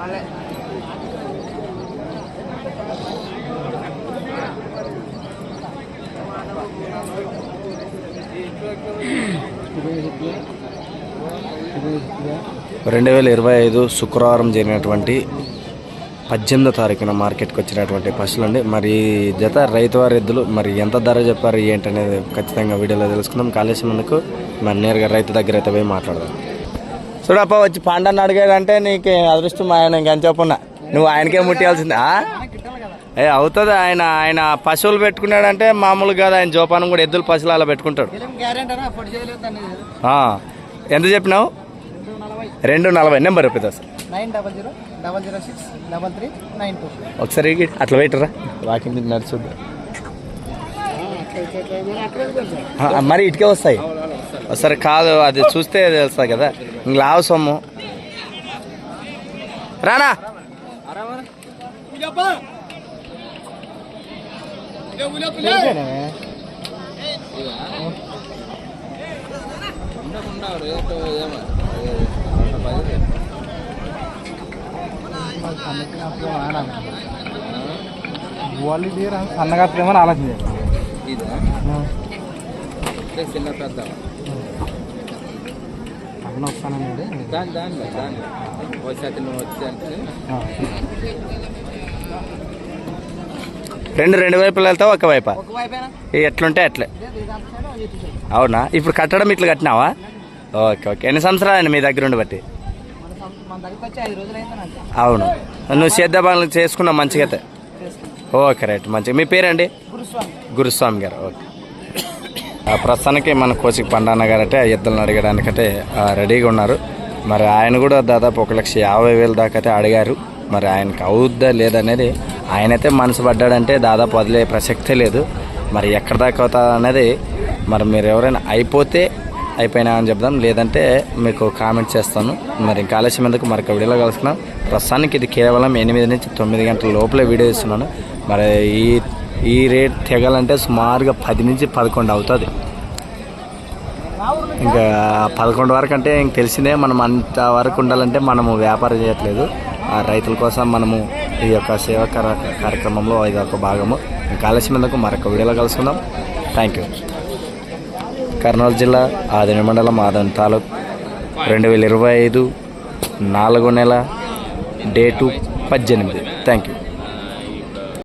రెండు వేల ఇరవై ఐదు శుక్రవారం జరిగినటువంటి పద్దెనిమిదో తారీఖున మార్కెట్కి వచ్చినటువంటి పశువులు అండి మరి జత రైతువారి ఎద్దులు మరి ఎంత ధర చెప్పారు ఏంటనేది ఖచ్చితంగా వీడియోలో తెలుసుకుందాం. కాలేజీ ముందుకు మరి నేరుగా రైతు దగ్గర అయితే పోయి మాట్లాడదాం. చూడప్ప వచ్చి పాండాన్ని అడిగాడంటే నీకు అదృష్టం ఆయన ఇంకని చెప్పున్నా నువ్వు ఆయనకే ముట్టియాల్సిందే? ఏ అవుతుంది ఆయన? ఆయన పశువులు పెట్టుకున్నాడంటే మామూలు కాదు ఆయన జోపానం కూడా ఎద్దులు పశువులు అలా పెట్టుకుంటాడు. ఎంత చెప్పినావు? రెండు నలభై. Number nine two. ఒకసారి అట్లా పెట్టరా? వాకింగ్ నడుచుద్దా మరి ఇటుకే వస్తాయి. ఒకసారి కాదు అది చూస్తే తెలుస్తుంది కదా. ఇంక లావు సొమ్ము. రానా? వాళ్ళు సన్నగా ప్రేమని ఆలోచన చిన్న పెద్ద. అన్న వస్తానండి దాని దాని దాని వచ్చి నువ్వు వచ్చి అంటే. రెండు రెండు వైపులు వెళ్తావు? ఒక వైపా? ఒక వైపేనా? ఇవి ఎట్లుంటే అట్లే. అవునా? ఇప్పుడు కట్టడం ఇట్లా కట్టినావా? Okay okay. ఎన్ని సంవత్సరాలు మీ దగ్గర ఉండి బట్టి? అవును. నువ్వు సేద్య పనులు చేసుకున్నావు మంచిగా అయితే? Okay right. మంచిగా. మీ పేరండి? గురుస్వామి. గురుస్వామి గారు. ఓకే. ప్రస్తుతానికి మన కోచింగ్ పండాన్న గారు అంటే ఎద్దులను అడగడానికైతే రెడీగా ఉన్నారు. మరి ఆయన కూడా దాదాపు ఒక లక్ష యాభై వేల దాకా అయితే అడిగారు. మరి ఆయనకి అవుద్దా లేదనేది ఆయనైతే మనసు పడ్డాడంటే దాదాపు వదిలే ప్రసక్తే లేదు. మరి ఎక్కడ దాకా అవుతా అనేది మరి మీరు ఎవరైనా అయిపోతే అయిపోయినా అని చెప్దాం. లేదంటే మీకు కామెంట్ చేస్తాను. మరి ఇంకా ఆలస్యం ఎందుకు? మరి వీడియోలో కలుసుకున్నాం ప్రస్తుతానికి ఇది కేవలం ఎనిమిది నుంచి తొమ్మిది గంటల లోపలే వీడియో ఇస్తున్నాను. మరి ఈ ఈ రేట్ తెగాలంటే సుమారుగా పది నుంచి పదకొండు అవుతుంది. ఇంకా పదకొండు వరకు అంటే ఇంక తెలిసిందే మనం అంత వరకు ఉండాలంటే మనము వ్యాపారం చేయట్లేదు. ఆ రైతుల కోసం మనము ఈ యొక్క సేవా కార్యక్రమంలో ఇది ఒక భాగము. ఇంకా ఆలస్యం మరొక వీడియోలో కలుసుకుందాం. థ్యాంక్ యూ కర్నూలు జిల్లా ఆదిని మండలం ఆదన్ తాలూక్ రెండు వేల ఇరవై ఐదు నాలుగో నెల డేటు పద్దెనిమిది. Thank you